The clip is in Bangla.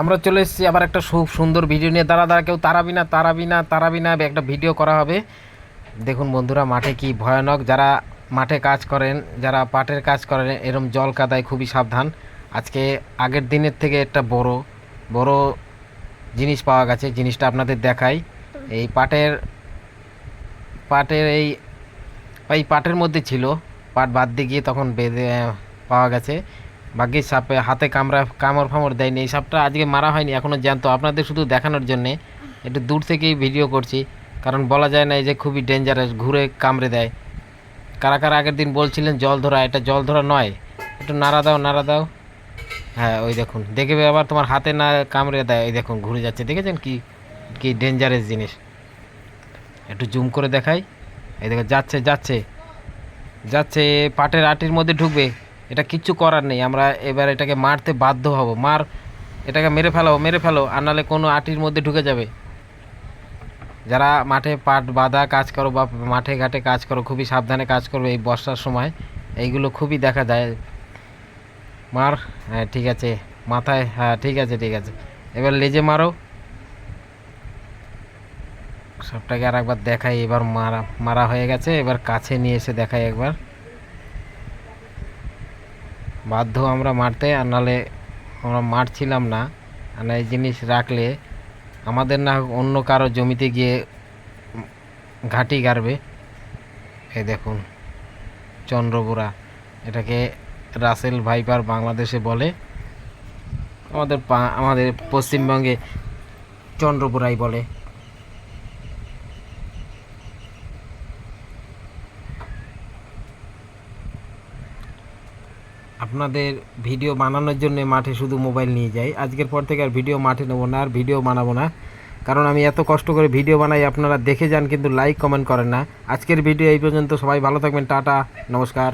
আমরা চলে এসেছি আবার একটা খুব সুন্দর ভিডিও নিয়ে। দাঁড়া দাঁড়া, কেউ তারাবি না তারাবি না তারাবি না, একটা ভিডিও করা হবে। দেখুন বন্ধুরা, মাঠে কি ভয়ানক। যারা মাঠে কাজ করেন, যারা পাটের কাজ করেন, এরম জল কাদায় খুবই সাবধান। আজকে আগের দিনের থেকে একটা বড় বড় জিনিস পাওয়া গেছে। জিনিসটা আপনাদের দেখাই। এই পাটের পাটের এই এই পাটের মধ্যে ছিল। পাট বাদ দিয়ে গিয়ে তখন বেঁধে পাওয়া গেছে। ভাগ্যিস সাপে হাতে কামড়া, কামড় ফামড় দেয়নি। এই সাপটা আজকে মারা হয়নি এখনও জ্যান্ত। আপনাদের শুধু দেখানোর জন্যে একটু দূর থেকেই ভিডিও করছি। কারণ বলা যায় না এই যে খুবই ডেঞ্জারাস ঘুরে কামড়ে দেয়। কারা কারা আগের দিন বলছিলেন জল ধরা, এটা জল ধরা নয়। একটু নাড়া দাও নাড়া দাও। হ্যাঁ ওই দেখুন। দেখবে আবার তোমার হাতে না কামড়ে দেয়। এই দেখুন, ঘুরে যাচ্ছে। দেখেছেন কি কি ডেঞ্জারাস জিনিস? একটু জুম করে দেখাই। এই দেখো, যাচ্ছে যাচ্ছে। যাচ্ছে, পাটের আটির মধ্যে ঢুকবে। এটা কিচ্ছু করার নেই, আমরা এবার এটাকে মারতে বাধ্য হব। মার, এটাকে মেরে ফেলো মেরে ফেলো আর নাহলে কোনো আটির মধ্যে ঢুকে যাবে। যারা মাঠে পাট বাঁধা কাজ করো বা মাঠে ঘাটে কাজ করো, খুবই সাবধানে কাজ করবে এই বর্ষার সময়। এইগুলো খুবই দেখা যায়। মার হ্যাঁ ঠিক আছে। মাথায় হ্যাঁ ঠিক আছে ঠিক আছে। এবার লেজে মারো। সবটাকে আর একবার দেখাই, এবার মারা মারা হয়ে গেছে। এবার কাছে নিয়ে এসে দেখাই একবার। বাধ্য আমরা মারতে, আর নাহলে আমরা মারছিলাম না। আর এই জিনিস রাখলে আমাদের না অন্য কারও জমিতে গিয়ে ঘাঁটি গাড়বে। এই দেখুন চন্দ্রপুরা এটাকে রাসেল ভাইপার বাংলাদেশে বলে। আমাদের আমাদের পশ্চিমবঙ্গে চন্দ্রপুরাই বলে। আপনাদের ভিডিও বানানোর জন্য মাঠে শুধু মোবাইল নিয়ে যাই। আজকের পর থেকে আর ভিডিও মাঠে নেব না, আর ভিডিও বানাবো না। কারণ আমি এত কষ্ট করে ভিডিও বানাই, আপনারা দেখে যান, কিন্তু লাইক কমেন্ট করেন না। আজকের ভিডিও এই পর্যন্ত, সবাই ভালো থাকবেন, টাটা, নমস্কার।